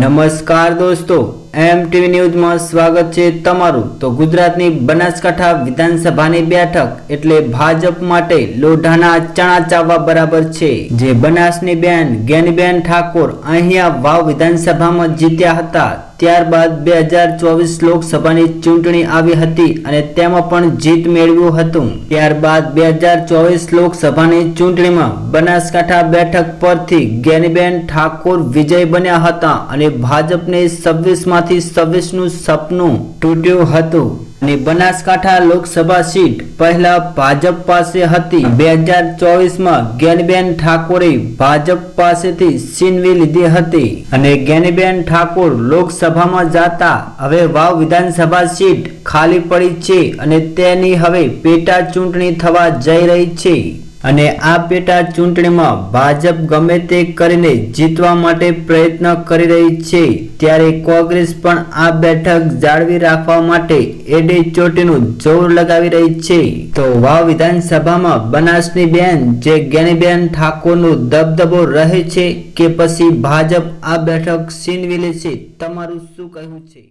નમસ્કાર દોસ્તો. એમ ન્યૂઝમાં સ્વાગત છે તમારું. તો ગુજરાતની બનાસકાંઠા વિધાનસભાની બેઠક એટલે ભાજપ માટે લોઢાના ચણા ચાવવા બરાબર છે. જે બનાસની બેન જ્ઞાનીબેન ઠાકોર અહીંયા વાવ વિધાનસભામાં જીત્યા હતા. ત્યારબાદ બે હજાર ચોવીસ લોકસભાની ચૂંટણી આવી હતી અને તેમાં પણ જીત મેળવ્યું હતું. ત્યારબાદ બે હજાર ચોવીસ લોકસભાની ચૂંટણીમાં બનાસકાંઠા બેઠક પરથી જ્ઞાનીબેન ઠાકોર વિજય બન્યા હતા અને ભાજપને છવ્વીસ માંથી છવ્વીસ સપનું તૂટ્યું હતું. અને બનાસકાંઠા લોકસભા સીટ પહેલા ભાજપ પાસે હતી. બે હજાર ચોવીસમાં જ્ઞાનીબેન ઠાકોરે ભાજપ પાસેથી છીનવી લીધી હતી. અને જ્ઞાનીબેન ઠાકોર લોકસભામાં જાતા હવે વાવ વિધાનસભા સીટ ખાલી પડી છે અને તેની હવે પેટા ચૂંટણી થવા જઈ રહી છે. અને આ પેટા ચૂંટણીમાં ભાજપ ગમે તે કરીને જીતવા માટે પ્રયત્ન કરી રહી છે, ત્યારે કોંગ્રેસ પણ આ બેઠક જાળવી રાખવા માટે એડે ચોટીનું જોર લગાવી રહી છે. તો વાવ વિધાનસભામાં બનાસની બેન જે જ્ઞાનીબેન ઠાકોરનો દબદબો રહે છે કે પછી ભાજપ આ બેઠક છીનવી લે છે તમારું શું કહેવું છે?